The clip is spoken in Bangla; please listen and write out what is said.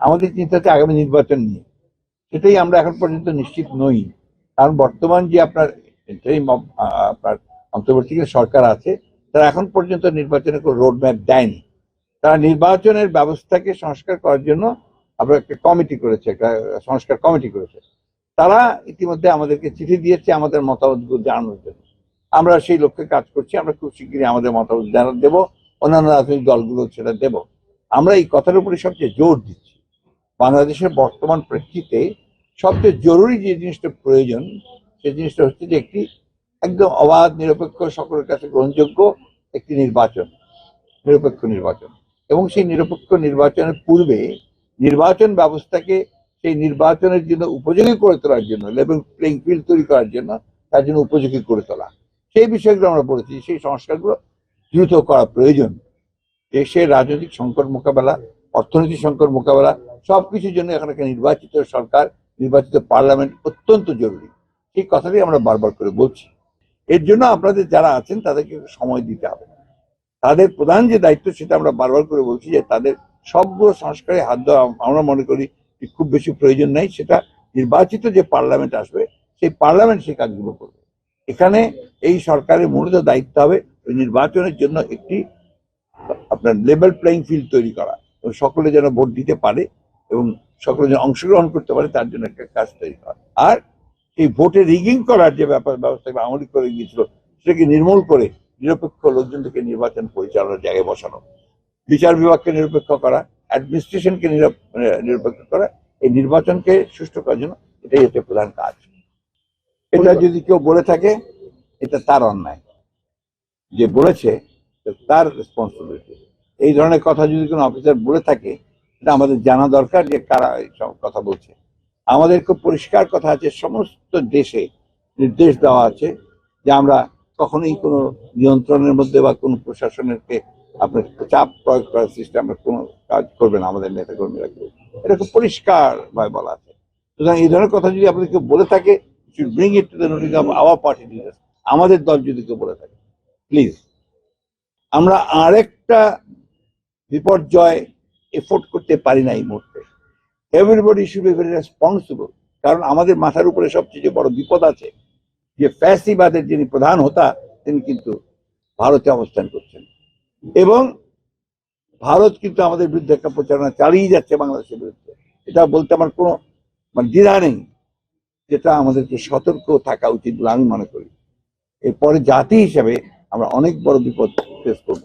আমাদের চিন্তা হচ্ছে আগামী নির্বাচন নিয়ে। সেটাই আমরা এখন পর্যন্ত নিশ্চিত নই। কারণ বর্তমান যে আপনার আপনার অন্তর্বর্তীকালীন সরকার আছে, তারা এখন পর্যন্ত নির্বাচনের কোনো রোড ম্যাপ দেয়নি। তারা নির্বাচনের ব্যবস্থাকে সংস্কার করার জন্য আমরা একটা কমিটি করেছে, একটা সংস্কার কমিটি করেছে। তারা ইতিমধ্যে আমাদেরকে চিঠি দিয়েছে আমাদের মতামতগুলো জানানোর জন্য। আমরা সেই লক্ষ্যে কাজ করছি, আমরা খুব শীঘ্রই আমাদের মতামত জানা দেবো, অন্যান্য রাজনৈতিক দলগুলো সেটা দেব। আমরা এই কথার উপরে সবচেয়ে জোর দিচ্ছি। বাংলাদেশের বর্তমান প্রেক্ষিতে সবচেয়ে জরুরি যে জিনিসটা প্রয়োজন, সে জিনিসটা হচ্ছে যে একটি একদম অবাধ, নিরপেক্ষ, সকলের কাছে গ্রহণযোগ্য একটি নির্বাচন, নিরপেক্ষ নির্বাচন। এবং সেই নিরপেক্ষ নির্বাচনের পূর্বে নির্বাচন ব্যবস্থাকে সেই নির্বাচনের জন্য উপযোগী করে তোলার জন্য লেভেল প্লেইং ফিল্ড তৈরি করার জন্য তার জন্য উপযোগী করে তোলা। সেই বিষয়গুলো আমরা বলেছি সেই সংস্কারগুলো দ্রুত করা প্রয়োজন। দেশের রাজনৈতিক সংকট মোকাবেলা, অর্থনৈতিক সংকট মোকাবেলা সবকিছুর জন্য এখানে একটা নির্বাচিত সরকার, নির্বাচিত পার্লামেন্ট অত্যন্ত জরুরি। সেই কথাটি আমরা বারবার করে বলছি। এর জন্য আপনাদের যারা আছেন, তাদেরকে সময় দিতে হবে। তাদের প্রধান যে দায়িত্ব, সেটা আমরা বারবার করে বলছি যে তাদের সবগুলো সংস্কারে হাত দেওয়া আমরা মনে করি খুব বেশি প্রয়োজন নেই। সেটা নির্বাচিত যে পার্লামেন্ট আসবে, সেই পার্লামেন্ট সেই কাজগুলো করবে। এখানে এই সরকারের মূলত দায়িত্ব হবে নির্বাচনের জন্য একটি আপনার লেভেল প্লেইং ফিল্ড তৈরি করা সকলে যেন ভোট দিতে পারে। এবং সকলে যেন অংশগ্রহণ করতে পারে, তার জন্য একটা কাজ তৈরি করা আর এই ভোটে রিগিং করার যে ব্যাপার, ব্যবস্থা আমলি করে গিয়েছিল, সেটাকে নির্মূল করে নিরপেক্ষ লোকজনকে নির্বাচন পরিচালনার জায়গায় বসানো। বিচার বিভাগকে নিরপেক্ষ করা অ্যাডমিনিস্ট্রেশনকে মানে নিরপেক্ষ করা, এই নির্বাচনকে সুষ্ঠু করার জন্য এটাই হচ্ছে প্রধান কাজ। এটা যদি কেউ বলে থাকে, এটা তার অন্যায়। যে বলেছে, তার রেসপন্সিবিলিটি এই ধরনের কথা যদি কোনো অফিসার বলে থাকে এটা আমাদের জানা দরকার যে কারা সব কথা বলছে। আমাদের খুব পরিষ্কার কথা আছে, সমস্ত দেশে নির্দেশ দেওয়া আছে যে আমরা কখনোই কোনো নিয়ন্ত্রণের মধ্যে বা কোনো প্রশাসনেরকে আপনার চাপ প্রয়োগ করার সিস্টেম কোনো কাজ করবে না, আমাদের নেতা কর্মীরা কেউ। এটা খুব পরিষ্কার ভাবে বলা আছে। সুতরাং এই ধরনের কথা যদি আপনাদের কেউ বলে থাকে bring it to the our party leaders আমাদের দল যদি কেউ বলে থাকে প্লিজ আমরা আরেকটা বিপর্যয় এফোর্ড করতে পারি না এই মুহূর্তে। Everybody should be very responsible কারণ আমাদের মাথার উপরে সবচেয়ে বড় বিপদ আছে, যে ফ্যাসিবাদের যিনি প্রধান হতা, তিনি কিন্তু ভারতে অবস্থান করছেন। এবং ভারত কিন্তু আমাদের বিরুদ্ধে একটা প্রচারণা চালিয়ে যাচ্ছে বাংলাদেশের বিরুদ্ধে। এটা বলতে আমার কোনো মানে দ্বিধা নেই যেটা আমাদেরকে সতর্ক থাকা উচিত বলে আমি মনে করি। এরপরে জাতি হিসাবে আমরা অনেক বড় বিপদ ফেস করব।